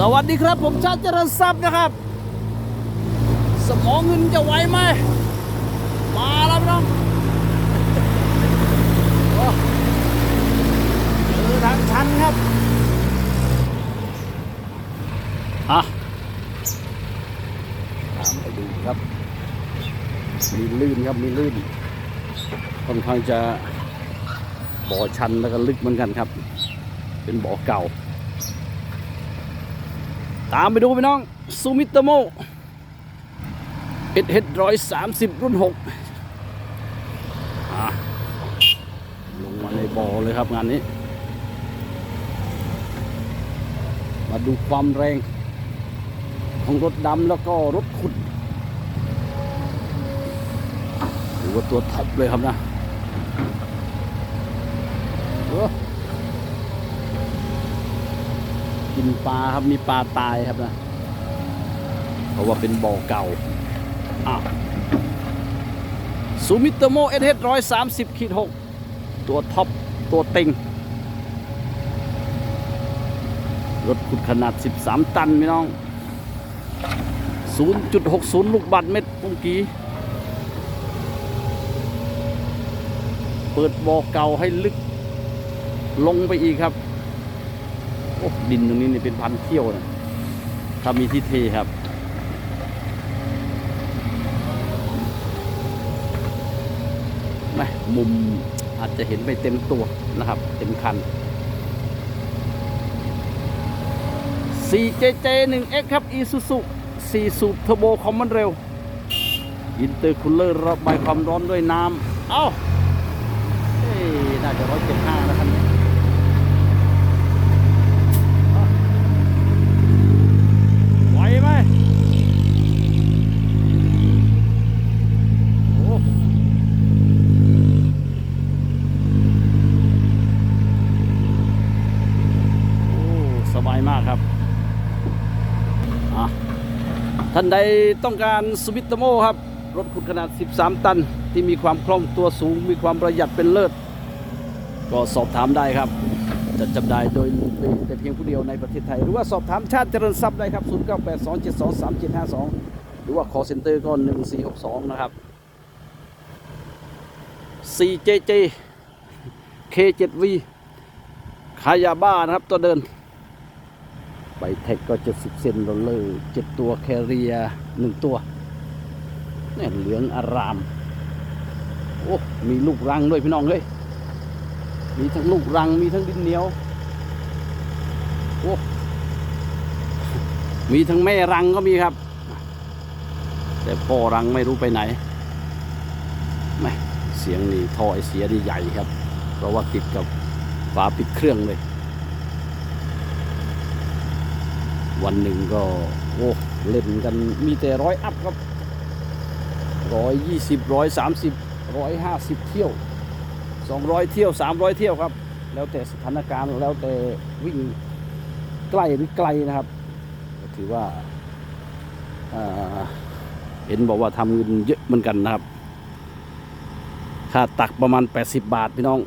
สวัสดีครับ ผมชาติเจริญทรัพย์นะครับ สมองเงินจะไหวไหมมาแล้วน้องเจอทางชันครับอะตามไปดูครับมีลื่นครับมีลื่นค่อนข้างจะบ่อชันแล้วก็ลึกเหมือนกันครับ เป็นบ่อเก่า ตามไปดูพี่น้องซูมิตโมเอ็ดเฮดร้อยสามสิบรุ่นหกลงมาในบ่อเลยครับงานนี้ มาดูความแรง ของรถดำแล้วก็รถขุดถือว่าตัวท็อปเลยครับนะ โอ้กินปลาครับมีปลาตายครับนะเพราะว่าเป็นบ่อเก่าอ้าวซูมิโตโมเอสเร้อยสามสิบขีดหกตัวท็อป ตัวเต็ง รถขุดขนาด 13 ตันพี่น้อง 0.60 ลูกบาทเมตรเมื่อกี้ เปิดบ่อเก่าให้ลึกลงไปอีกครับโอ้ดินตรงนี้นี่เป็นพันเที่ยวนะถ้ามีที่เทครับแม่มุมอาจจะเห็นไปเต็มตัวนะครับ เต็มคัน 4JJ 1X ครับ Isuzu 4 สูบเทอร์โบคอมมอนเร็วอินเตอร์คูลเลอร์ระบายความร้อนด้วยน้ำ เอ้า เอ้น่าจะร้อยเจ็ดห้านะครับเนี่ยไหวไหมโอ้โอ้สบายมากครับอะ ท่านใดต้องการสวิตโมครับ รถขุดขนาด 13 ตัน ที่มีความคล่องตัวสูง มีความประหยัดเป็นเลิศ ก็สอบถามได้ครับจะจำได้โดยแต่เพียงผู้เดียวในประเทศไทย หรือว่าสอบถามชาติเจริญทรัพย์ได้ครับ 0982723752 หรือว่า call center ก็ 1462 นะครับ 4JJ K7V ขายยาบ้านะครับตัวเดิน ใบเทคก็ 70 เซนโรลเลอร์7ตัวแคเรียหนึ่งตัวเนี่ยเหลืองอาราม โอ้ มีลูกรังด้วยพี่น้องเฮ้ย มีทั้งลูกรัง มีทั้งดินเหนียว โอ้ มีทั้งแม่รังก็มีครับ แต่พ่อรังไม่รู้ไปไหนไม่เสียงนี่ท่อไอเสียนี่ใหญ่ครับ เพราะว่าติดกับฝาปิดเครื่องเลย วันหนึ่งก็โอ้เล่นกันมีแต่ร้อยอัพครับร้อยยี่สิบร้อยสามสิบร้อยห้าสิบเที่ยวสองร้อยเที่ยวสามร้อยเที่ยวครับ แล้วแต่สถานการณ์แล้วแต่วิ่งใกล้หรือไกลนะครับถือว่าอ่าเห็นบอกว่าทำเงินเยอะเหมือนกันนะครับ ค่าตักประมาณ 80 บาทพี่น้อง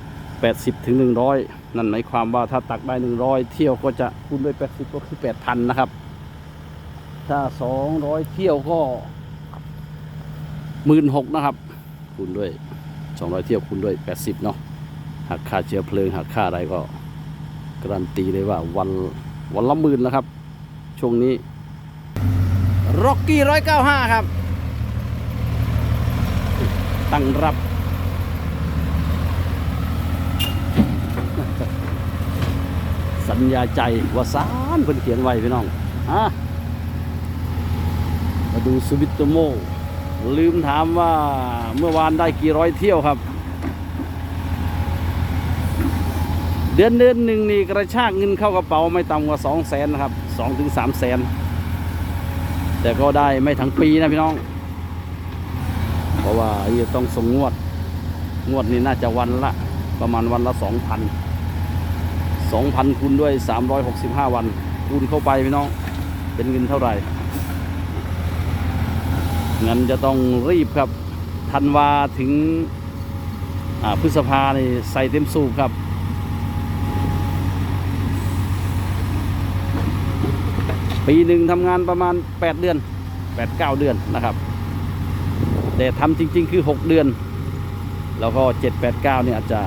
80ถึง100 นั่นหมายความว่าถ้าตักได้100เที่ยวก็จะคูณด้วย80ก็คือ8,000นนะครับ ถ้า200เที่ยวก็16,000นะครับ คูณด้วย200เที่ยวคูณด้วย80เนาะหักค่าเชื้อเพลิงหักค่าอะไรก็การันตีเลยว่าวันวันละหมื่นนะครับ ช่วงนี้ร็อกกี้ร้อยเก้าห้าครับ ตั้งรับ ญญาใจวาสานเพิ่นเขียนไว้พี่น้องฮะมาดูสวิตโตโม ลืมถามว่าเมื่อวานได้กี่ร้อยเที่ยวครับ เดือนเดือนหนึ่งนี่กระชากเงินเข้ากระเป๋าไม่ต่ำกว่าสองแสนนะครับสองถึงสามแสนแต่ก็ได้ไม่ทั้งปีนะพี่น้อง เพราะว่าจะต้องส่งงวด งวดนี้น่าจะวันละ ประมาณวันละสองพัน สองพันคูณด้วยสามร้อยหกสิบห้าวันคูณเข้าไปพี่น้อง เป็นเงินเท่าไหร่งั้นจะต้องรีบครับธันวาถึงอ่าพฤษภาในใส่เต็มสูบครับ ปีหนึ่งทำงานประมาณ 8 เดือน 8 9 เดือนนะครับ แต่ทำจริง ๆ คือ 6 เดือน แล้วก็ 7 8 9เนี่ยอาจจะ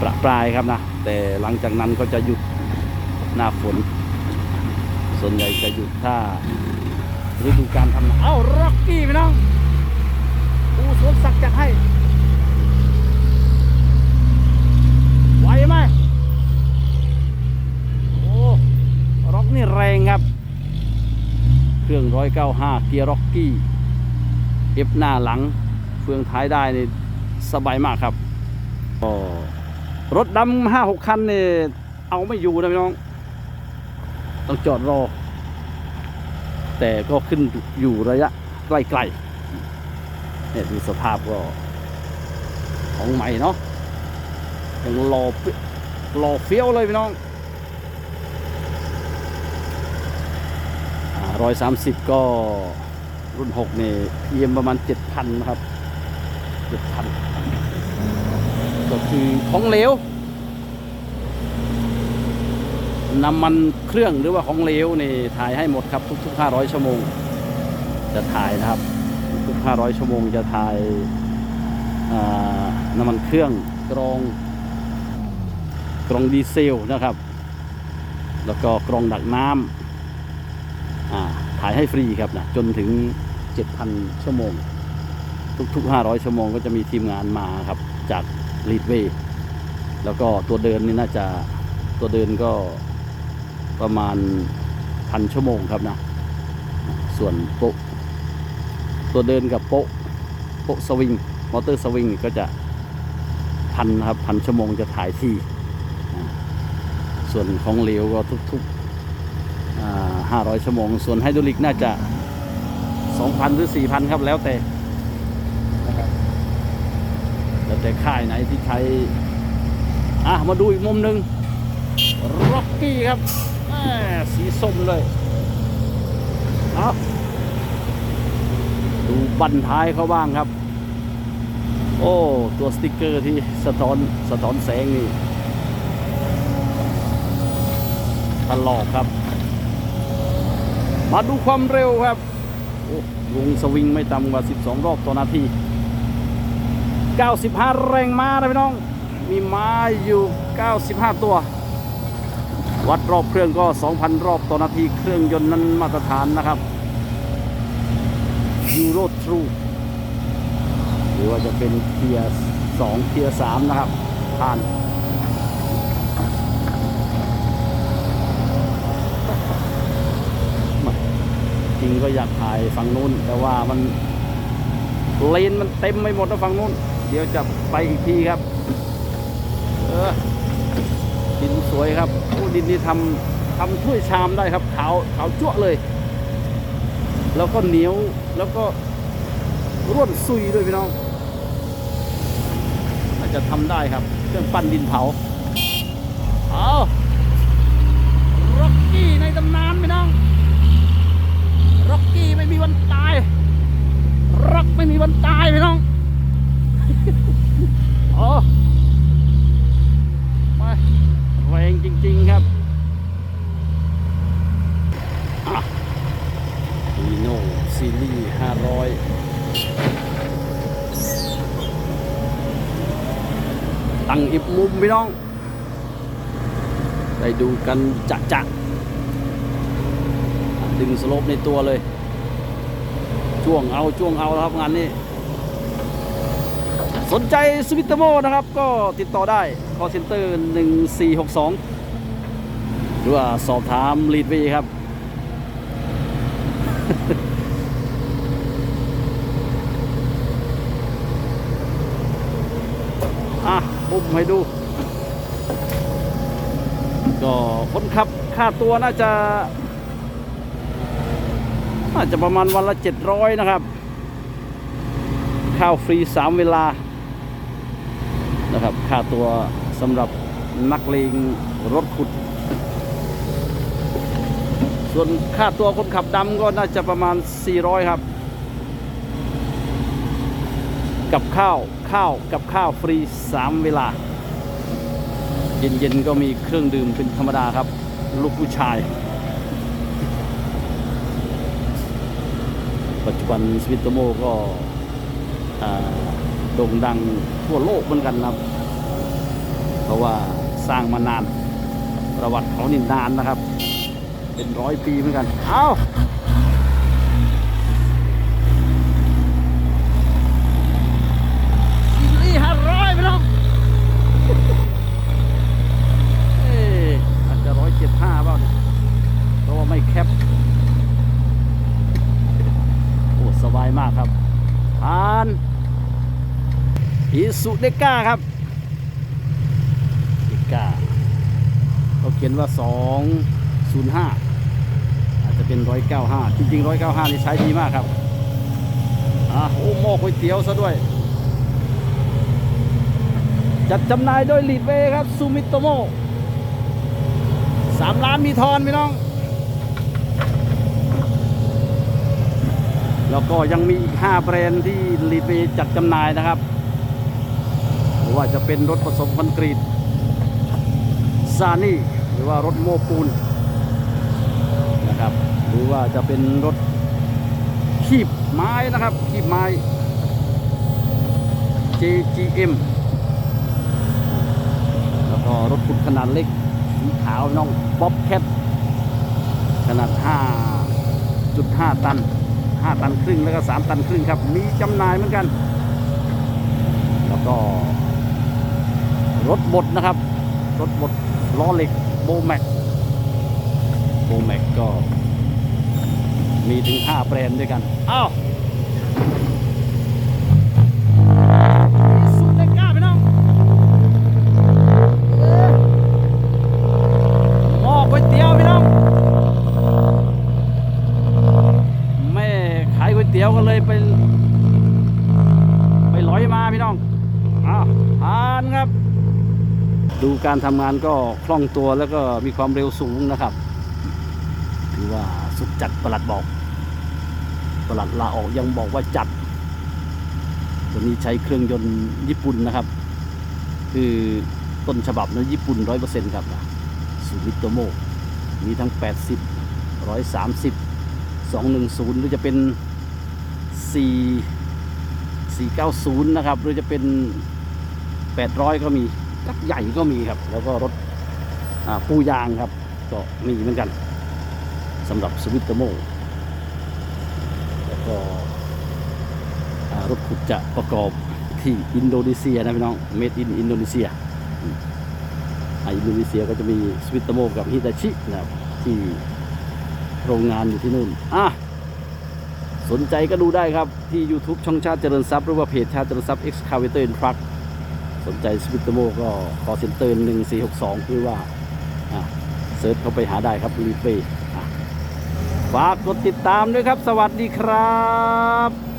ประปรายครับนะ แต่หลังจากนั้นก็จะหยุดหน้าฝน ส่วนใหญ่จะหยุดถ้าฤดูการทำนาเอ้าร็อกกี้พี่น้องปูสวนสักจัดให้ไหวไหมโอ้ร็อกนี่แรงครับ เครื่องร้อยเก้าห้าเกียร์ร็อกกี้เอฟหน้าหลังเฟืองท้ายได้นี่สบายมากครับก็ รถดำห้าหกคันเนี่เอาไม่อยู่นะพี่น้อง ต้องจอดรอ แต่ก็ขึ้นอยู่ระยะใกล้ๆเนี่ยดูสภาพก็ของใหม่เนาะยังรอเปรอเฟี้ยวเลยพี่น้องร้อยสามสิบก็รุ่นหกเนี่ยเอียมประมาณเจ็ดพันนะครับเจ็ดพัน ก็คือของเหลวน้ำมันเครื่องหรือว่าของเหลวนี่ถ่ายให้หมดครับทุก ๆ 500 ชั่วโมง จะถ่ายนะครับ ทุก ๆ 500 ชั่วโมงจะถ่ายน้ำมันเครื่องกรองกรองดีเซลนะครับ แล้วก็กรองดักน้ำถ่ายให้ฟรีครับนะจนถึง 7,000 ชั่วโมง ทุก ๆ 500 ชั่วโมงก็จะมีทีมงานมาครับจาก ลีดเวย์แล้วก็ตัวเดินนี่น่าจะตัวเดินก็ประมาณพันชั่วโมงครับนะ ส่วนโปะตัวเดินกับโปะโปะสวิง มอเตอร์สวิงก็จะพันครับพันชั่วโมงจะถ่ายที่ ส่วนของเหลวก็ทุกๆห้าร้อยชั่วโมง ส่วนไฮดรอลิกน่าจะสองพันหรือสี่พันครับแล้วแต่นะครับ แล้วแต่ค่ายไหนที่ใช้อะมาดูอีกมุมหนึ่งร็อกกี้ครับสีส้มเลยเอาดูบันท้ายเขาบ้างครับ โอ้ ตัวสติกเกอร์ที่สะท้อนสะท้อนแสงนี่ตลอกครับ มาดูความเร็วครับ โอ้ลุงสวิงไม่ต่ำกว่า 12 รอบต่อนาที 95 แรงม้านะพี่น้อง มีม้าอยู่ 95 ตัว วัดรอบเครื่องก็ 2,000 รอบต่อนาทีเครื่องยนต์นั้นมาตรฐานนะครับยูโรทรูหรือว่าจะเป็นเทียร์2เทียร์3นะครับ ผ่านจริงก็อยากถ่ายฝั่งนู้น แต่ว่ามันเลนมันเต็มไปหมดนะฝั่งนู้น เดี๋ยวจะไปอีกทีครับ เออดินสวยครับผู้ดินนี่ทำทำถ้วยชามได้ครับขาวขาวจั่วเลย แล้วก็เหนียวแล้วก็ร่วนซุยด้วยพี่น้องอาจจะทำได้ครับเครื่องปั้นดินเผาร็อกกี้ในตำนานพี่น้องร็อกกี้ไม่มีวันตายร็อกไม่มีวันตายพี่น้อง โอ้ ไปแรงจริง ๆ ครับฮีโน่ซีรีส์500 ตั้งอิบมุมพี่น้อง ได้ดูกันจะจะดึงสโลปในตัวเลย ช่วงเอาช่วงเอาครับงานนี้ สนใจสวิตโมนะครับก็ติดต่อได้ call center 1462 หรือว่าสอบถามลีดวีครับ อะปุ่มให้ดู ก็คนขับค่าตัวน่าจะ น่าจะประมาณวันละ700นะครับ ข้าวฟรี3เวลา นะครับ ค่าตัวสำหรับนักเลงรถขุด ส่วนค่าตัวคนขับดำก็น่าจะประมาณ 400 ครับ กับข้าวข้าวกับข้าวฟรี 3 เวลา เย็นๆก็มีเครื่องดื่มเป็นธรรมดาครับ ลูกผู้ชาย ปัจจุบันสวิตโมก็โด่งดังทั่วโลกเหมือนกันครับ เพราะว่าสร้างมานาน ประวัติเขานี่นานนะครับ เป็นร้อยปีเหมือนกัน เอา้า จ็ดห้าเปล่าเนี่ยเพราะว่าไม่แคปโอ้สบายมากครับผ่านอีสุเดก้าครับเดก้าเขาเขียนว่า 205 อาจจะเป็น 195 จริงๆ 195 นี่ใช้ดีมากครับอะโอ้หม้อก๋วยเตี๋ยวซะด้วย จัดจำหน่ายโดยลีดเวครับ ซูมิโตโม สามล้านมีทอนพี่น้อง แล้วก็ยังมีอีก5แบรนด์ที่ลีเวย์จัดจำหน่ายนะครับ หรือว่าจะเป็นรถผสมคอนกรีตซานี่หรือว่ารถโม้ปูนนะครับ หรือว่าจะเป็นรถขีบไม้นะครับขีบไม้ JGM แล้วก็รถขุดขนาดเล็ก สีขาวน้องบ๊อบแคทขนาด 5.5 ตัน 5 ตันครึ่งแล้วก็ 3 ตันครึ่งครับ มีจำหน่ายเหมือนกัน แล้วก็ รถบดนะครับ รถบดล้อเหล็กโบแม็กโบแม็กก็ มีถึง 5 แบรนด์ด้วยกัน อ้าว การทำงานก็คล่องตัวแล้วก็มีความเร็วสูงนะครับถือว่าสุดจัดประหลัดบอก ประหลัดลาออกยังบอกว่าจัด ตัวนี้ใช้เครื่องยนต์ญี่ปุ่นนะครับ คือต้นฉบับนั้นญี่ปุ่นร้อยเปอร์เซ็นต์ครับสูมิโตโมมีทั้ง 80 130 210 หรือจะเป็น 4 490 นะครับ หรือจะเป็น 800 ก็มี จักใหญ่ก็มีครับ แล้วก็รถปูยางครับ ก็มีเหมือนกันสำหรับสวิตเตอร์โมแล้วก็รถขุดจะประกอบที่อินโดนีเซียนะพี่น้อง made in อินโดนีเซียอินโดนีเซียก็จะมีสวิตเตอร์โมกับฮิตาชินะครับที่โรงงานอยู่ที่นู่นอะสนใจก็ดูได้ครับที่ YouTube ช่องชาติเจริญทรัพย์หรือว่าเพจชาติเจริญทรัพย์ Excavator and Truck สนใจสวิตเตอร์โมก็คอเซ็นเตอร์1462คือว่าอะเซิร์ชเข้าไปหาได้ครับรีเฟย์ฝากกดติดตามด้วยครับ สวัสดีครับ